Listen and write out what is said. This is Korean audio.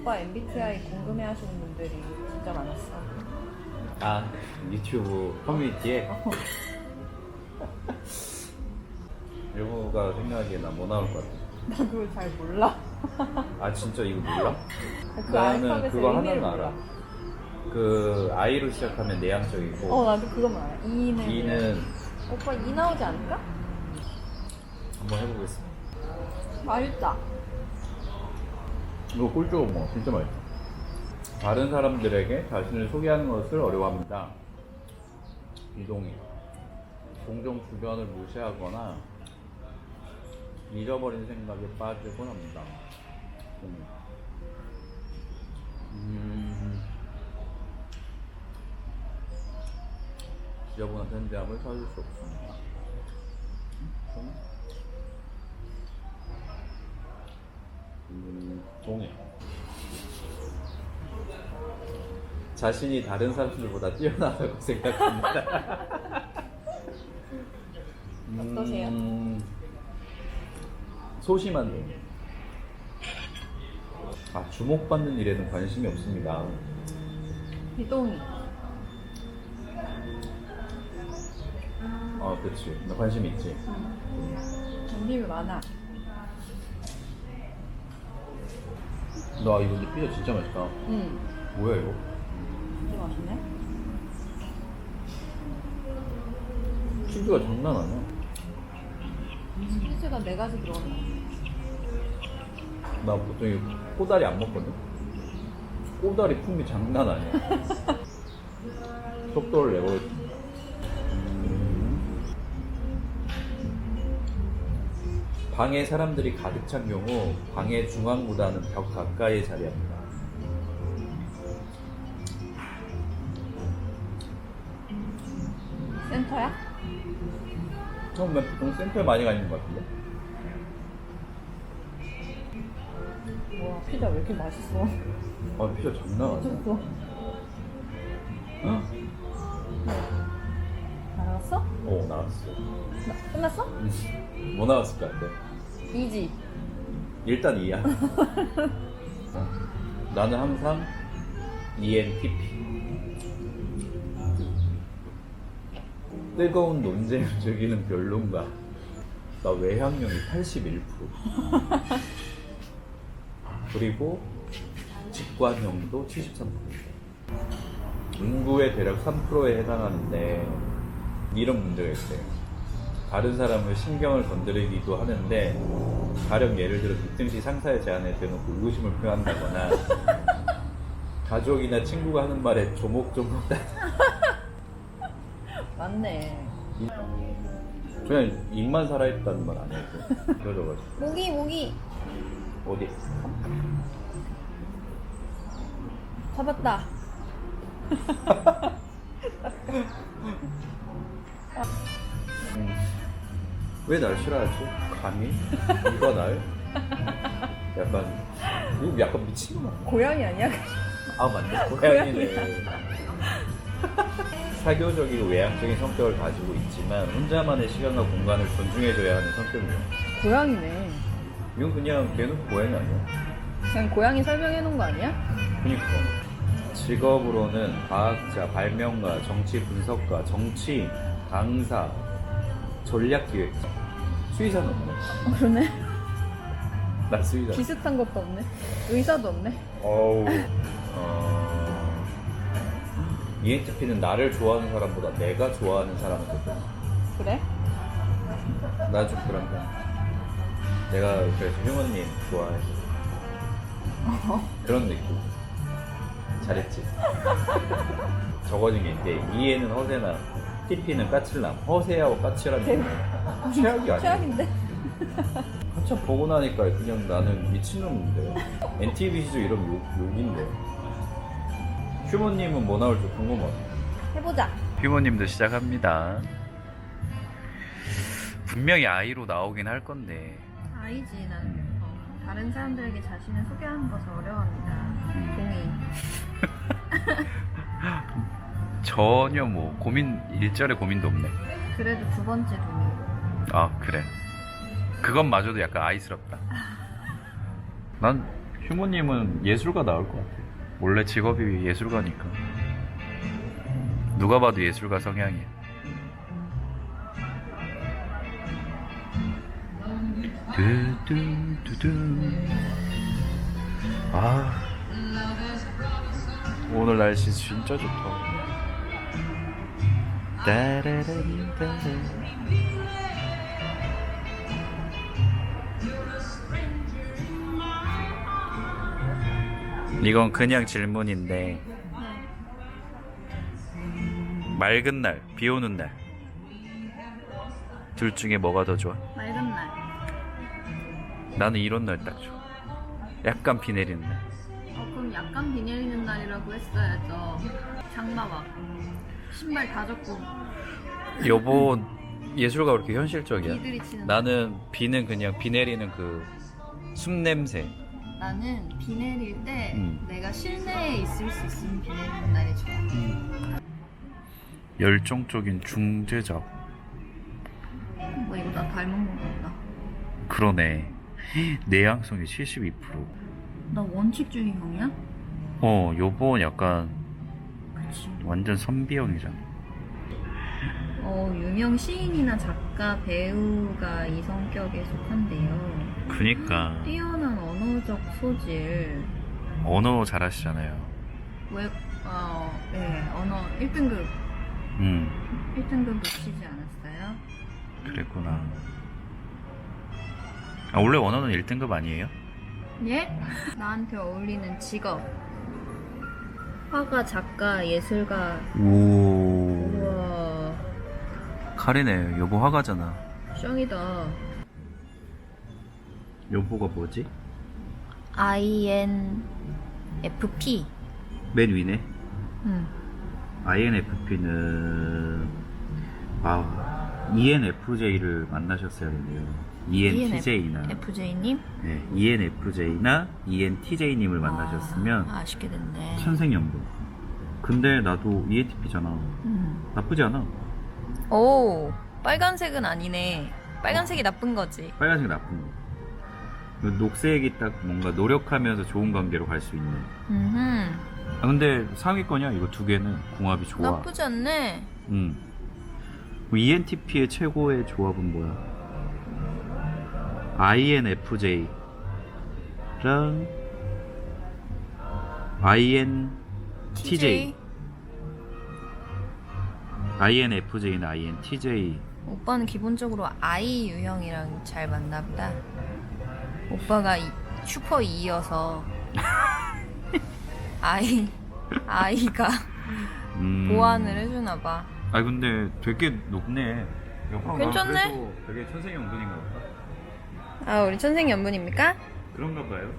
오빠 MBTI 궁금해 하시는 분들이 진짜 많았어. 아 유튜브 커뮤니티에 어. 일부가 생각하기에 나뭐 나올 것 같아 나 그걸 잘 몰라. 아 진짜 이거 몰라? 그 나는 알파벳의 그거 의미를 하나는 몰라. 알아 그 I로 시작하면 내향적이고 어, 나도 그것만 알아. E는. B는 오빠 E 나오지 않을까? 한번 해보겠습니다 맛있다. 이거 꿀조어. 뭐 진짜 맛있어. 다른 사람들에게 자신을 소개하는 것을 어려워합니다. 이동이. 종종 주변을 무시하거나 잊어버린 생각에 빠지곤 합니다 음. 음. 지저분한 편지함을 찾을 수 없습니다 음. 음, 동의. 자신이 다른 사람들보다 뛰어나다고 생각합니다. 어떠세요? 음, 소심한 동의. 아, 주목받는 일에는 관심이 없습니다. 비동이. 아, 그치. 나 관심 있지. 관심이 많아. 나 이거 근데 피자 진짜 맛있다. 응. 뭐야, 이거? 진짜 맛있네. 치즈가 장난 아니야. 치즈가 네 가지 들어갔네. 나 보통 이 꼬다리 안 먹거든. 꼬다리 품이 장난 아니야. 속도를 내버 방에 사람들이 가득 찬 경우 방의 중앙보다는 벽 가까이에 자리합니다. 센터야? 난 보통 센터에 많이 가는 것 같은데? 와, 피자 왜 이렇게 맛있어? 아, 피자 장난 아니야. 미쳤어. 응? 나갔어? 어, 나왔어. 나, 끝났어? 음. 뭐 나왔을 것 같아? 이지. 일단 이야. 어. 나는 항상 ENTP. 뜨거운 논쟁을 즐기는 변론가. 나 외향형이 81%. 그리고 직관형도 73%. 인구의 대략 3%에 해당하는데 이런 문제가 있어요. 다른 사람을 신경을 건드리기도 하는데 가령 예를 들어 빅등시 상사의 제안에 대놓고 의구심을 표한다거나 가족이나 친구가 하는 말에 조목조목 따 맞네. 그냥 입만 살아있다는 말 아니었고 그러져가지고 모기, 모기. 어디 잡았다. 왜 날 싫어하지? 감히? 누가 날? 약간 이거 약간 미친놈 아니야? 고양이 아니야? 아 맞네 고양이네 사교적이고 외향적인 성격을 가지고 있지만 혼자만의 시간과 공간을 존중해줘야 하는 성격이에요 고양이네. 이건 그냥 대놓고 고양이 아니야? 그냥 고양이 설명해 놓은 거 아니야? 그니까 직업으로는 과학자, 발명가, 정치 분석가, 정치, 강사, 전략기획자 수의사는 없네 어, 그러네. 나 수의사 비슷한 것도 없네. 의사도 없네. 어우 어... ENTP는 나를 좋아하는 사람보다 내가 좋아하는 사람을 더 그래? 나좀 그런 편. 내가 그래서 휴머님 좋아해. 그런 느낌. 잘했지. 적어진 게 이제 E에는 허세나 TP는 까칠남. 허세하고 까칠함이 최악이 아니야. 최악인데? 한참 보고 나니까 그냥 나는 미친놈인데. NTV시죠 이런 욕, 욕인데. 휴머님은 뭐 나올지 궁금하다. 해보자. 휴머님도 시작합니다. 분명히 아이로 나오긴 할 건데. 아이지 나는. 어, 다른 사람들에게 자신을 소개하는 것을 어려워합니다. 음. 동의. 전혀 뭐 고민 일절의 고민도 없네. 그래도 두 번째 동의. 아 그래. 그것마저도 약간 아이스럽다. 난 휴모님은 예술가 나올 것 같아. 원래 직업이 예술가니까. 누가 봐도 예술가 성향이야. 두두두두. 아. 오늘 날씨 진짜 좋다. 이건 그냥 질문인데 맑은 날, 비 오는 날. 둘 중에 뭐가 더 좋아? 맑은 날. 나는 이런 날 딱 좋아. 약간 비 내리는 날. 어, 그럼 약간 비 내리는 날이라고 했어야죠. 장마 막 신발 다 젖고 여보 예술가 왜 이렇게 현실적이야? 비들이 치는. 나는 비는 그냥 비 내리는 그숲 냄새. 나는 비 내릴 때 음. 내가 실내에 있을 수 있으면 비 내리는 날이 좋아. 열정적인 중재자. 뭐 이거 나 닮은 거 같다. 그러네. 내향성이 72%. 나 원칙주의형이야? 어, 여보 약간. 완전 선비형이잖아. 어, 유명 시인이나 작가, 배우가 이 성격에 속한데요. 그니까 뛰어난 언어적 소질, 언어 잘하시잖아요. 웹, 어, 네, 언어 1등급, 음, 1등급 놓치지 않았어요? 그랬구나. 아, 원래 원어는 1등급 아니에요? 예? 나한테 어울리는 직업. 화가, 작가, 예술가. 오. 우와, 칼이네. 여보 화가잖아. 짱이다. 여보가 뭐지? INFP. 맨 위네. 응. INFP는 아 ENFJ를 만나셨어야 되네요. ENTJ나 FJ님? 네, ENFJ나 ENTJ님을 만나셨으면 아, 아쉽게 됐네. 천생연분. 근데 나도 ENTP잖아. 음. 나쁘지 않아. 오, 빨간색은 아니네. 빨간색이 나쁜 거지. 빨간색 나쁜 거. 그 녹색이 딱 뭔가 노력하면서 좋은 관계로 갈 수 있는. 음, 아 근데 상위권이야 이거 두 개는 궁합이 좋아. 나쁘지 않네. 음. ENTP의 최고의 조합은 뭐야? INFJ랑 INTJ. INFJ는 INTJ. 오빠는 기본적으로 I 유형이랑 잘 맞나 보다. 오빠가 이- 슈퍼 E여서 I I가 음. 보완을 해주나 봐. 아 근데 되게 높네. 야, 괜찮네. 되게 천생연분인가 보다. 아 우리 천생연분입니까? 그런가 봐요.